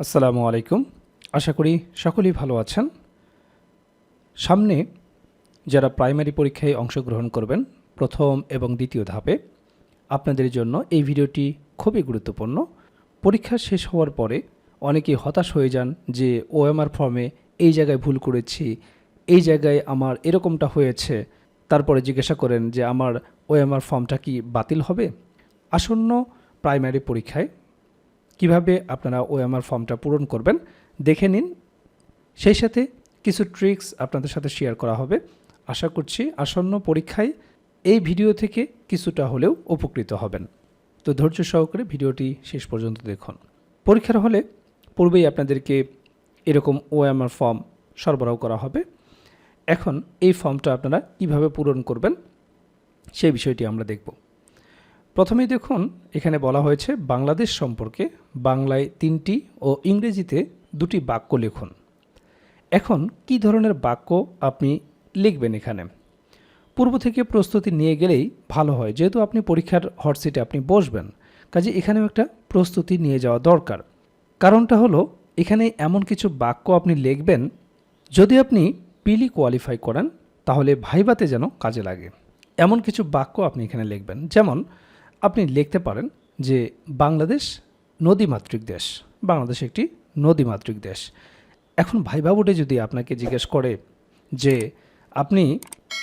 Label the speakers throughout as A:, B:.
A: আসসালামু আলাইকুম। আশা করি সকলেই ভালো আছেন। সামনে যারা প্রাইমারি পরীক্ষায় অংশগ্রহণ করবেন, প্রথম এবং দ্বিতীয় ধাপে, আপনাদের জন্য এই ভিডিওটি খুবই গুরুত্বপূর্ণ। পরীক্ষা শেষ হওয়ার পরে অনেকেই হতাশ হয়ে যান যে, ওএমআর ফর্মে এই জায়গায় ভুল করেছি, এই জায়গায় আমার এরকমটা হয়েছে। তারপরে জিজ্ঞাসা করেন যে, আমার ওএমআর ফর্মটা কি বাতিল হবে? আসন্ন প্রাইমারি পরীক্ষায় কীভাবে আপনারা ওএমআর ফর্মটা পূরণ করবেন, দেখে নিন। সেই সাথে কিছু ট্রিক্স আপনাদের সাথে শেয়ার করা হবে। আশা করছি আসন্ন পরীক্ষায় এই ভিডিও থেকে কিছুটা হলেও উপকৃত হবেন। তো ধৈর্য সহকারে ভিডিওটি শেষ পর্যন্ত দেখুন। পরীক্ষার হলে পূর্বেই আপনাদেরকে এরকম ওএমআর ফর্ম সরবরাহ করা হবে। এখন এই ফর্মটা আপনারা কীভাবে পূরণ করবেন, সেই বিষয়টি আমরা দেখব। প্রথমেই দেখুন, এখানে বলা হয়েছে বাংলাদেশ সম্পর্কে বাংলায় তিনটি ও ইংরেজিতে দুটি বাক্য লিখুন। এখন কি ধরনের বাক্য আপনি লিখবেন এখানে? পূর্ব থেকে প্রস্তুতি নিয়ে গেলেই ভালো হয়, যেহেতু আপনি পরীক্ষার হট সিটে আপনি বসবেন, কাজে এখানেও একটা প্রস্তুতি নিয়ে যাওয়া দরকার। কারণটা হলো, এখানে এমন কিছু বাক্য আপনি লিখবেন, যদি আপনি পিলি কোয়ালিফাই করেন, তাহলে ভাইবাতে যেন কাজে লাগে। এমন কিছু বাক্য আপনি এখানে লিখবেন, যেমন আপনি লিখতে পারেন যে বাংলাদেশ নদীমাতৃক দেশ। বাংলাদেশ একটি নদীমাতৃক দেশ। এখন ভাইবা বোর্ডে যদি আপনাকে জিজ্ঞেস করে যে আপনি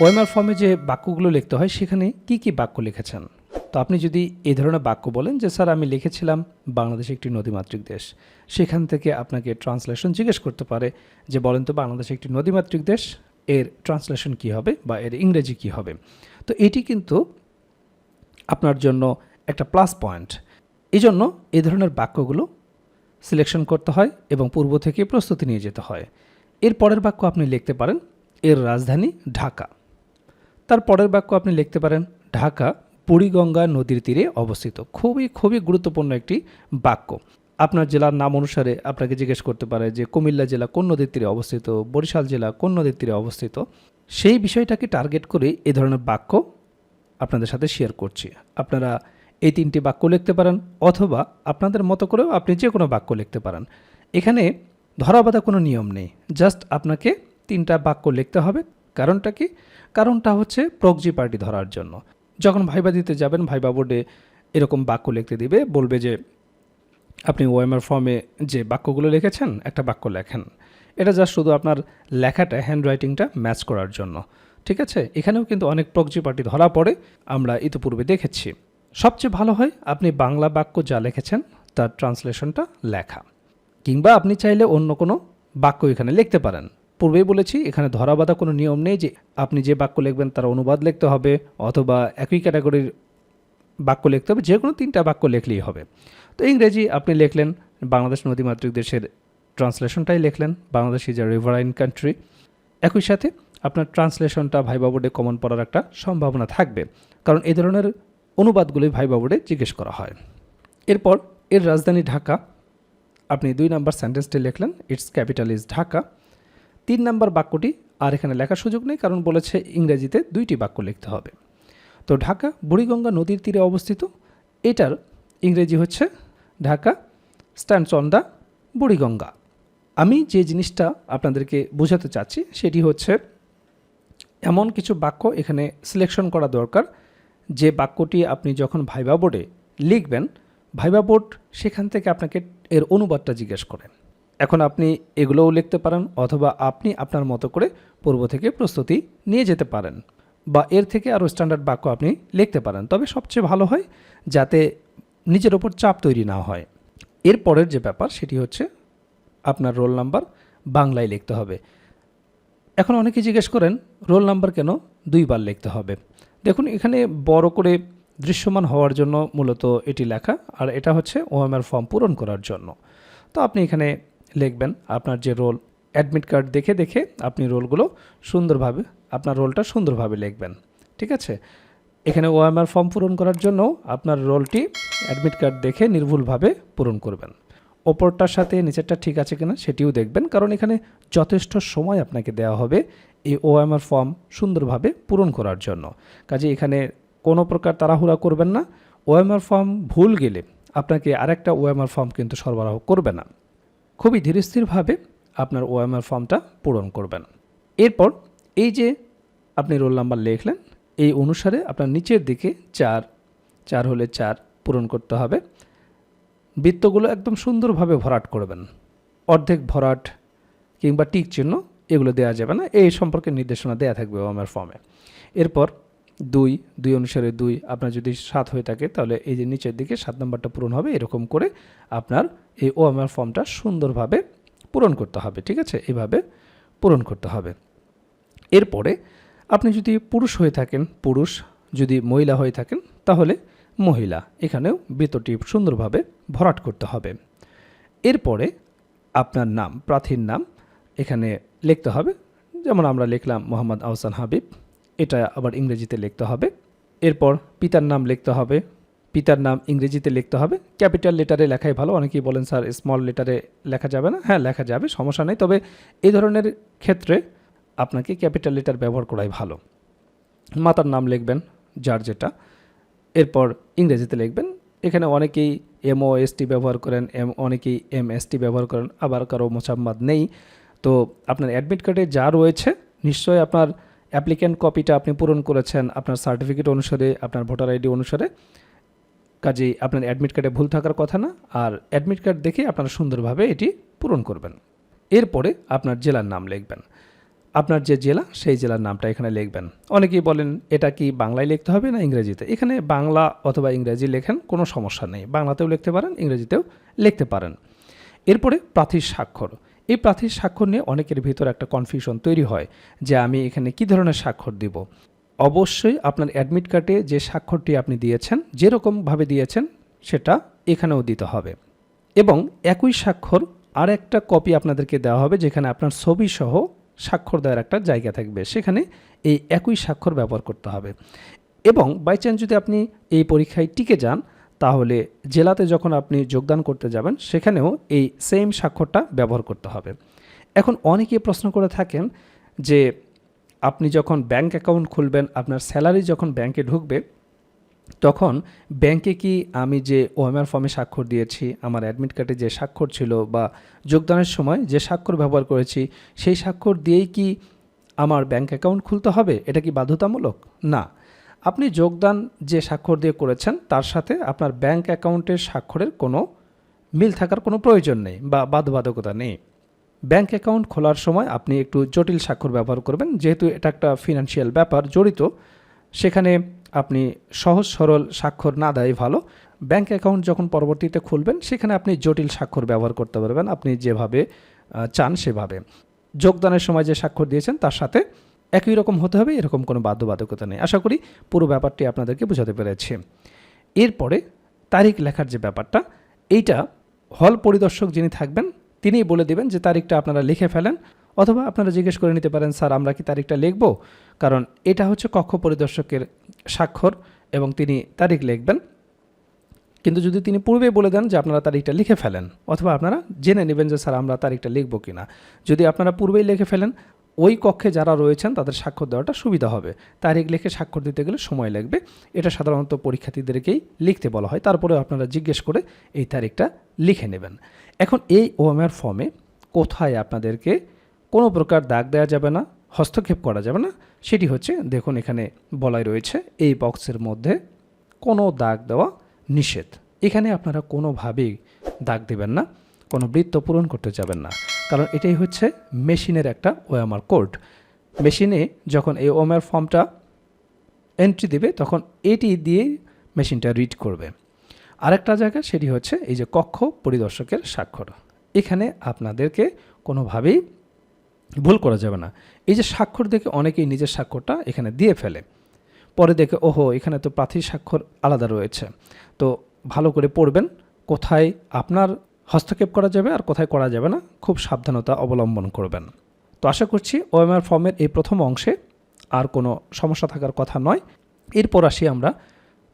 A: ওয়েমার ফর্মে যে বাক্যগুলো লিখতে হয়, সেখানে কি কি বাক্য লিখেছেন? তো আপনি যদি এই ধরনের বাক্য বলেন যে, স্যার, আমি লিখেছিলাম বাংলাদেশ একটি নদীমাতৃক দেশ। সেখান থেকে আপনাকে ট্রান্সলেশন জিজ্ঞেস করতে পারে যে, বলেন তো, বাংলাদেশ একটি নদীমাতৃক দেশ, এর ট্রান্সলেশন কি হবে বা এর ইংরেজি কি হবে? তো এটি কিন্তু আপনার জন্য একটা প্লাস পয়েন্ট এই জন্য এই ধরনের বাক্যগুলো সিলেকশন করতে হয় এবং পূর্ব থেকে প্রস্তুতি নিয়ে যেতে হয়। এর পরের বাক্য আপনি লিখতে পারেন, এর রাজধানী ঢাকা। তার পরের বাক্য আপনি লিখতে পারেন, ঢাকা, বুড়িগঙ্গা নদীর তীরে অবস্থিত। খুবই খুবই গুরুত্বপূর্ণ একটি বাক্য। আপনার জেলার নাম অনুসারে আপনাকে জিজ্ঞেস করতে পারে যে, কুমিল্লা জেলা কোন নদীর তীরে অবস্থিত? বরিশাল জেলা কোন নদীর তীরে অবস্থিত? সেই বিষয়টাকে টার্গেট করে এ ধরনের বাক্য আপনাদের সাথে শেয়ার করছি। আপনারা এই তিনটি বাক্য লিখতে পারেন অথবা আপনাদের মতো করেও আপনি যে কোনো বাক্য লিখতে পারেন। এখানে ধরাবাধা কোনো নিয়ম নেই। জাস্ট আপনাকে তিনটা বাক্য লিখতে হবে। কারণটা কি? কারণটা হচ্ছে প্রকজি পার্টি ধরার জন্য। যখন ভাইবা দিতে যাবেন, ভাইবা বোর্ডে এরকম বাক্য লিখতে দিবে, বলবে যে, আপনি ওএমআর ফর্মে যে বাক্যগুলো লিখেছেন, একটা বাক্য লেখেন। এটা জাস্ট শুধু আপনার লেখাটা হ্যান্ড রাইটিংটা ম্যাচ করার জন্য। ঠিক আছে? এখানেও কিন্তু অনেক প্রকজি পার্টি ধরা পড়ে, আমরা ইতিপূর্বে দেখেছি। সবচেয়ে ভালো হয়, আপনি বাংলা বাক্য যা লিখেছেন, তার ট্রান্সলেশনটা লেখা। কিংবা আপনি চাইলে অন্য কোনো বাক্য এখানে লিখতে পারেন। পূর্বেই বলেছি, এখানে ধরাবাধা কোনো নিয়ম নেই যে আপনি যে বাক্য লিখবেন, তার অনুবাদ লিখতে হবে, অথবা একই ক্যাটাগরির বাক্য লিখতে হবে, যে কোনো তিনটা বাক্য লিখলেই হবে। তো ইংরেজি আপনি লিখলেন, বাংলাদেশ নদীমাতৃক দেশের ট্রান্সলেশনটাই লিখলেন, Bangladesh is a riverine country. একই সাথে আপনার ট্রান্সলেশনটা ভাইবা বোর্ডে কমন পড়ার একটা সম্ভাবনা থাকবে। কারণ এই ধরনের অনুবাদগুলি ভাইবা বোর্ডে জিজ্ঞেস করা হয়। এরপর, এর রাজধানী ঢাকা, আপনি দুই নাম্বার সেন্টেন্সটি লিখলেন ইটস ক্যাপিটাল ইজ ঢাকা তিন নাম্বার বাক্যটি, আর এখানে লেখার সুযোগ নেই, কারণ বলেছে ইংরেজিতে দুইটি বাক্য লিখতে হবে। তো ঢাকা, বুড়িগঙ্গা নদীর তীরে অবস্থিত। এটার ইংরেজি হচ্ছে, Dhaka stands on the Buriganga. আমি যে জিনিসটা আপনাদেরকে বোঝাতে চাচ্ছি, সেটি হচ্ছে এমন কিছু বাক্য এখানে সিলেকশন করা দরকার। যে বাক্যটি আপনি যখন ভাইবা বোর্ডে লিখবেন, ভাইবা বোর্ড সেখান থেকে আপনাকে এর অনুবাদটা জিজ্ঞেস করে। এখন আপনি এগুলোও লিখতে পারেন অথবা আপনি আপনার মতো করে পূর্ব থেকে প্রস্তুতি নিয়ে যেতে পারেন বা এর থেকে আরও স্ট্যান্ডার্ড বাক্য আপনি লিখতে পারেন। তবে সবচেয়ে ভালো হয় যাতে নিজের ওপর চাপ তৈরি না হয়। এরপরের যে ব্যাপার সেটি হচ্ছে আপনার রোল নাম্বার বাংলায় লিখতে হবে। এখন অনেকে জিজ্ঞেস করেন, রোল নাম্বার কেন দুইবার লিখতে হবে? দেখুন, এখানে বড় করে দৃশ্যমান হওয়ার জন্য মূলত এটি লেখা, আর এটা হচ্ছে ওএমআর ফর্ম পূরণ করার জন্য। তো আপনি এখানে লিখবেন, আপনার যে রোল অ্যাডমিট কার্ড দেখে দেখে আপনি রোলগুলো সুন্দরভাবে, আপনার রোলটা সুন্দরভাবে লিখবেন। ঠিক আছে? এখানে ওএমআর ফর্ম পূরণ করার জন্য আপনার রোলটি অ্যাডমিট কার্ড দেখে নির্ভুলভাবে পূরণ করবেন। ওপরটার সাথে নিচেরটা ঠিক আছে কিনা সেটিও দেখবেন। কারণ এখানে যথেষ্ট সময় আপনাকে দেওয়া হবে এই ওএমআর ফর্ম সুন্দরভাবে পূরণ করার জন্য। কাজে এখানে কোনো প্রকার তাড়াহুড়া করবেন না। ওএমআর ফর্ম ভুল গেলে আপনাকে আরেকটা ওএমআর ফর্ম কিন্তু সরবরাহ করবে না। খুবই ধীরস্থিরভাবে আপনার ওএমআর ফর্মটা পূরণ করবেন। এরপর এই যে আপনি রোল নাম্বার লিখলেন, এই অনুসারে আপনার নিচের দিকে চার চার হলে চার পূরণ করতে হবে। বৃত্তগুলো একদম সুন্দরভাবে ভরাট করবেন। অর্ধেক ভরাট কিংবা টিক চিহ্ন এগুলো দেওয়া যাবে না। এই সম্পর্কে নির্দেশনা দেওয়া থাকবে ওএমআর ফর্মে। এরপর দুই দুই অনুসারে দুই, আপনার যদি সাত হয়ে থাকে তাহলে এই যে নিচের দিকে সাত নম্বরটা পূরণ হবে, এরকম করে আপনার এই ওএমআর ফর্মটা সুন্দরভাবে পূরণ করতে হবে, ঠিক আছে? এভাবে পূরণ করতে হবে। এরপরে আপনি যদি পুরুষ হয়ে থাকেন, পুরুষ যদি মহিলা হয়ে থাকেন, তাহলে মহিলা, এখানেও বৃত্তটি সুন্দরভাবে ভরাট করতে হবে। এরপরে আপনার নাম, প্রার্থীর নাম, এখানে লিখতে হবে। যেমন আমরা লিখলাম মোহাম্মদ আহসান হাবিব, এটা আবার ইংরেজিতে লিখতে হবে। এরপর পিতার নাম লিখতে হবে। পিতার নাম ইংরেজিতে লিখতে হবে। ক্যাপিটাল লেটারে লেখাই ভালো। অনেকেই বলেন, স্যার, স্মল লেটারে লেখা যাবে না? হ্যাঁ লেখা যাবে, সমস্যা নেই। তবে এই ধরনের ক্ষেত্রে আপনাকে ক্যাপিটাল লেটার ব্যবহার করাই ভালো। মাতার নাম লিখবেন, যার যেটা। এরপর ইংরেজিতে লিখবেন। এখানে অনেকেই এম ও এস টি ব্যবহার করেন, এম, অনেকেই এম এস টি ব্যবহার করেন, আবার কারও মোসাম্মাদ নেই। তো আপনার অ্যাডমিট কার্ডে যা রয়েছে, নিশ্চয়ই আপনার অ্যাপ্লিক্যান্ট কপিটা আপনি পূরণ করেছেন আপনার সার্টিফিকেট অনুসারে, আপনার ভোটার আইডি অনুসারে। কাজেই আপনার অ্যাডমিট কার্ডে ভুল থাকার কথা না, আর অ্যাডমিট কার্ড দেখে আপনারা সুন্দরভাবে এটি পূরণ করবেন। এরপরে আপনার জেলার নাম লিখবেন। আপনার যে জেলা, সেই জেলার নামটা এখানে লিখবেন। অনেকেই বলেন, এটা কি বাংলায় লিখতে হবে না ইংরেজিতে? এখানে বাংলা অথবা ইংরেজি লেখেন, কোনো সমস্যা নেই। বাংলাতেও লিখতে পারেন, ইংরেজিতেও লিখতে পারেন। এরপরে প্রার্থীর স্বাক্ষর। এই প্রার্থীর স্বাক্ষর নিয়ে অনেকের ভিতর একটা কনফিউশন তৈরি হয় যে আমি এখানে কি ধরনের স্বাক্ষর দিব? অবশ্যই আপনার অ্যাডমিট কার্ডে যে স্বাক্ষরটি আপনি দিয়েছেন, যেরকমভাবে দিয়েছেন, সেটা এখানেও দিতে হবে। এবং একই স্বাক্ষর আর একটা কপি আপনাদেরকে দেওয়া হবে, যেখানে আপনার ছবি সহ স্বাক্ষর দেওয়ার একটা জায়গা থাকবে। সেখানে এই একই স্বাক্ষর ব্যবহার করতে হবে। এবং বাই চান্স যদি আপনি এই পরীক্ষায় টিকে যান, তাহলে জেলাতে যখন আপনি যোগদান করতে যাবেন, সেখানেও এই সেম স্বাক্ষরটা ব্যবহার করতে হবে। এখন অনেকে প্রশ্ন করে থাকেন যে, আপনি যখন ব্যাংক অ্যাকাউন্ট খুলবেন, আপনার স্যালারি যখন ব্যাংকে ঢুকবে তখন ব্যাংকে কি আমি যে ওএমআর ফর্মে স্বাক্ষর দিয়েছি, আমার অ্যাডমিট কার্ডে যে স্বাক্ষর ছিল বা যোগদানের সময় যে স্বাক্ষর ব্যবহার করেছি, সেই স্বাক্ষর দিয়েই কি আমার ব্যাংক অ্যাকাউন্ট খুলতে হবে? এটা কি বাধ্যতামূলক? না। আপনি যোগদান যে স্বাক্ষর দিয়ে করেছেন, তার সাথে আপনার ব্যাংক অ্যাকাউন্টের স্বাক্ষরের কোনো মিল থাকার কোনো প্রয়োজন নেই বা বাধ্যবাধকতা নেই। ব্যাংক অ্যাকাউন্ট খোলার সময় আপনি একটু জটিল স্বাক্ষর ব্যবহার করবেন, যেহেতু এটা একটা ফিনান্সিয়াল ব্যাপার জড়িত, সেখানে আপনি সহজ, সরল স্বাক্ষর না দেয় ভালো। ব্যাংক অ্যাকাউন্ট যখন পরবর্তীতে খুলবেন, সেখানে আপনি জটিল স্বাক্ষর ব্যবহার করতে পারবেন। আপনি যেভাবে চান সেভাবে। যোগদানের সময় যে স্বাক্ষর দিয়েছেন, তার সাথে একই রকম হতে হবে, এরকম কোনো বাধ্যবাধকতা নেই। আশা করি পুরো ব্যাপারটি আপনাদেরকে বোঝাতে পেরেছি। এরপরে তারিখ লেখার যে ব্যাপারটা, এইটা হল পরিদর্শক যিনি থাকবেন, তিনিই বলে দেবেন যে তারিখটা আপনারা লিখে ফেলেন অথবা আপনারা জিজ্ঞেস করে নিতে পারেন, স্যার, আমরা কি তারিখটা লিখব? কারণ এটা হচ্ছে কক্ষ পরিদর্শকের স্বাক্ষর এবং তিনি তারিখ লিখবেন। কিন্তু যদি তিনি পূর্বে বলে দেন যে আপনারা তারিখটা লিখে ফেলেন, অথবা আপনারা জেনে নেবেন যে স্যার আমরা তারিখটা লিখব কি না যদি আপনারা পূর্বেই লিখে ফেলেন, ওই কক্ষে যারা রয়েছেন তাদের স্বাক্ষর দেওয়াটা সুবিধা হবে। তারিখ লিখে স্বাক্ষর দিতে গেলে সময় লাগবে। এটা সাধারণত পরীক্ষার্থীদেরকেই লিখতে বলা হয়। তারপরে আপনারা জিজ্ঞেস করে এই তারিখটা লিখে নেবেন। এখন এই ওএমআর ফর্মে কোথায় আপনাদেরকে কোনো প্রকার দাগ দেওয়া যাবে না। হস্তক্ষেপ করা যাবে না। সেটি হচ্ছে, দেখুন এখানে বলাই রয়েছে, এই বক্সের মধ্যে কোনো দাগ দেওয়া নিষেধ। এখানে আপনারা কোনোভাবেই দাগ দেবেন না, কোনো বৃত্ত পূরণ করতে যাবেন না। কারণ এটাই হচ্ছে মেশিনের একটা ওএমআর কোড। মেশিনে যখন এই ওএমআর ফর্মটা এন্ট্রি দেবে, তখন এটি দিয়ে মেশিনটা রিড করবে। আরেকটা জায়গা, সেটি হচ্ছে এই যে কক্ষ পরিদর্শকের স্বাক্ষর। এখানে আপনাদেরকে কোনোভাবেই ভুল করা যাবে না। এই যে স্বাক্ষর দেখে অনেকেই নিজের স্বাক্ষরটা এখানে দিয়ে ফেলে। পরে দেখে, ওহো, এখানে তো প্রার্থীর স্বাক্ষর আলাদা রয়েছে। তো ভালো করে পড়বেন, কোথায় আপনার হস্তক্ষেপ করা যাবে আর কোথায় করা যাবে না, খুব সাবধানতা অবলম্বন করবেন। তো আশা করছি ওএমআর ফর্মের এই প্রথম অংশে আর কোনো সমস্যা থাকার কথা নয়। এরপর আসি আমরা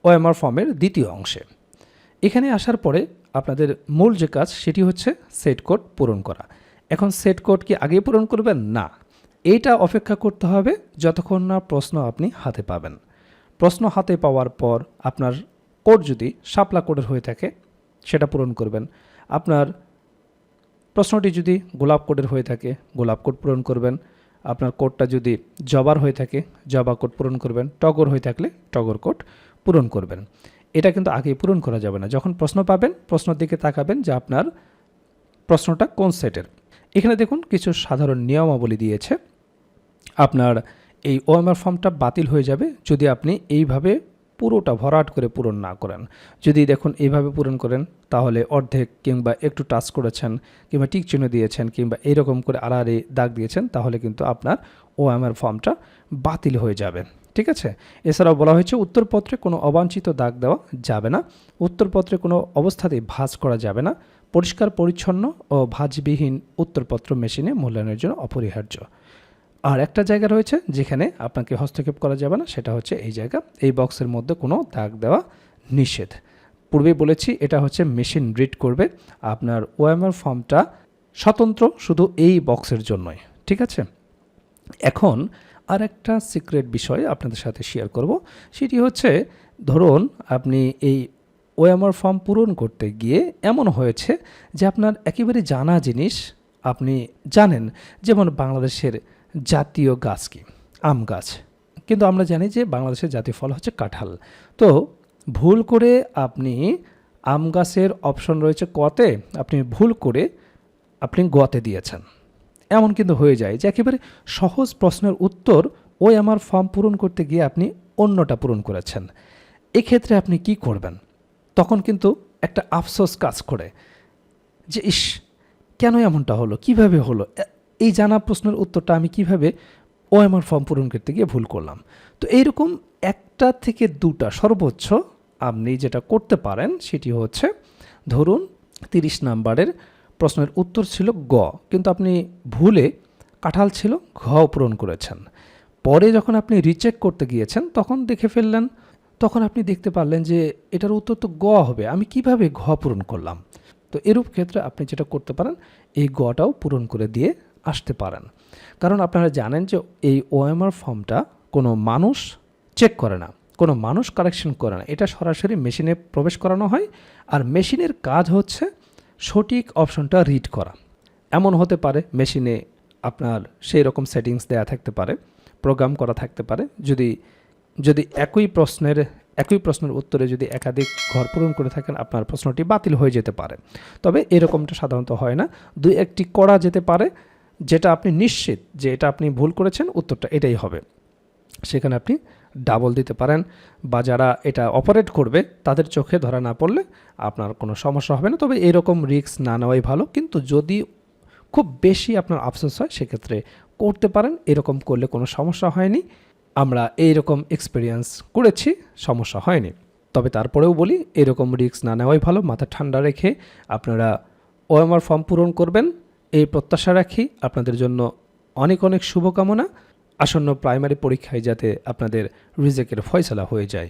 A: ওএমআর ফর্মের দ্বিতীয় অংশে। এখানে আসার পরে আপনাদের মূল যে কাজ সেটি হচ্ছে সেট কোড পূরণ করা। এখন সেট কোড কি আগেই পূরণ করবেন? না। এইটা অপেক্ষা করতে হবে যতক্ষণ না প্রশ্ন আপনি হাতে পাবেন। প্রশ্ন হাতে পাওয়ার পর আপনার কোড যদি শাপলা কোডের হয়ে থাকে, সেটা পূরণ করবেন। আপনার প্রশ্নটি যদি গোলাপ কোডের হয়ে থাকে, গোলাপ কোড পূরণ করবেন। আপনার কোডটা যদি জবার হয়ে থাকে, জবা কোড পূরণ করবেন। টগর হয়ে থাকলে টগর কোড পূরণ করবেন। এটা কিন্তু আগে পূরণ করা যাবে না। যখন প্রশ্ন পাবেন, প্রশ্নের দিকে তাকাবেন যে আপনার প্রশ্নটা কোন সেটের এখানে দেখুন কিছু সাধারণ নিয়মাবলী দিয়েছে। আপনার এই ওএমআর ফর্মটা বাতিল হয়ে যাবে যদি আপনি এইভাবে পুরোটা ভরাট করে পূরণ না করেন। যদি দেখুন এইভাবে পূরণ করেন, তাহলে অর্ধেক কিংবা একটু টাচ করেছেন, কিংবা টিক চিহ্ন দিয়েছেন, কিংবা এরকম করে আড়াআড়ি দাগ দিয়েছেন, তাহলে কিন্তু আপনার ওএমআর ফর্মটা বাতিল হয়ে যাবে। ঠিক আছে? এছাড়াও বলা হয়েছে উত্তরপত্রে কোনো অবাঞ্ছিত দাগ দেওয়া যাবে না। উত্তরপত্রে কোনো অবস্থাতেই ভাঁজ করা যাবে না। পরিষ্কার, পরিচ্ছন্ন ও ভাঁজবিহীন উত্তরপত্র মেশিনে মূল্যায়নের জন্য অপরিহার্য। আর একটা জায়গা রয়েছে যেখানে আপনাকে হস্তক্ষেপ করা যাবে না, সেটা হচ্ছে এই জায়গা। এই বক্সের মধ্যে কোনো দাগ দেওয়া নিষেধ। পূর্বে বলেছি, এটা হচ্ছে মেশিন রিড করবে। আপনার ওএমআর ফর্মটা স্বতন্ত্র, শুধু এই বক্সের জন্যই। ঠিক আছে? এখন আর একটা সিক্রেট বিষয় আপনাদের সাথে শেয়ার করব। সেটি হচ্ছে, ধরুন আপনি এই ওএমআর ফর্ম পূরণ করতে গিয়ে এমন হয়েছে যে আপনার একেবারে জানা জিনিস আপনি জানেন, যেমন বাংলাদেশের জাতীয় গাছ কি? আম গাছ। কিন্তু আমরা জানি যে বাংলাদেশের জাতীয় ফল হচ্ছে কাঁঠাল। তো ভুল করে আপনি আম গাছের অপশন রয়েছে কতে, আপনি ভুল করে আপনি গতে দিয়েছেন। এমন কিন্তু হয়ে যায় যে একেবারে সহজ প্রশ্নের উত্তর ওই আমার ফর্ম পূরণ করতে গিয়ে আপনি অন্যটা পূরণ করেছেন। এক্ষেত্রে আপনি কি করবেন? তখন কিন্তু একটা আফসোস কাজ করে যে, ইস কেন এমনটা হলো? কীভাবে হলো? এই জানা প্রশ্নের উত্তরটা আমি কীভাবে ও আমার ফর্ম পূরণ করতে গিয়ে ভুল করলাম? তো এইরকম একটা থেকে দুটা সর্বোচ্চ আপনি যেটা করতে পারেন সেটি হচ্ছে, ধরুন তিরিশ নাম্বারের প্রশ্নের উত্তর ছিল গ, কিন্তু আপনি ভুলে কাঁঠাল ছিল ঘ পূরণ করেছেন। পরে যখন আপনি রিচেক করতে গিয়েছেন, তখন দেখে ফেললেন তখন আপনি দেখতে পারলেন যে এটার উত্তর তো গ হবে। আমি কীভাবে ঘ পূরণ করলাম? তো এরূপ ক্ষেত্রে আপনি যেটা করতে পারেন, এই গটাও পূরণ করে দিয়ে আসতে পারেন। কারণ আপনারা জানেন যে এই ওএমআর ফর্মটা কোনো মানুষ চেক করে না, কোনো মানুষ কারেকশন করে না। এটা সরাসরি মেশিনে প্রবেশ করানো হয় আর মেশিনের কাজ হচ্ছে সঠিক অপশনটা রিড করা। এমন হতে পারে মেশিনে আপনার সেই রকম সেটিংস দেয়া থাকতে পারে প্রোগ্রাম করা থাকতে পারে। যদি যদি একই প্রশ্নের একই প্রশ্নের উত্তরে যদি একাধিক ঘর পূরণ করে থাকেন, আপনার প্রশ্নটি বাতিল হয়ে যেতে পারে। তবে এরকমটা সাধারণত হয় না। দুই একটি করা যেতে পারে, যেটা আপনি নিশ্চিত যে এটা আপনি ভুল করেছেন, উত্তরটা এটাই হবে। সেখানে আপনি ডাবল দিতে পারেন বা যারা এটা অপারেট করবে, তাদের চোখে ধরা না পড়লে আপনার কোনো সমস্যা হবে না। তবে এরকম রিস্ক না নেওয়াই ভালো। কিন্তু যদি খুব বেশি আপনার আফসোস হয়, সেক্ষেত্রে করতে পারেন। এরকম করলে কোনো সমস্যা হয়নি। আমরা এইরকম এক্সপিরিয়েন্স করেছি, সমস্যা হয়নি। তবে তারপরেও বলি, এরকম রিস্ক না নেওয়াই ভালো, মাথা ঠান্ডা রেখে আপনারা ওএমআর ফর্ম পূরণ করবেন। এই প্রত্যাশা রাখি, আপনাদের জন্য অনেক অনেক শুভকামনা। আসন্ন প্রাইমারি পরীক্ষায় যাতে আপনাদের রিজেকের ফয়সলা হয়ে যায়।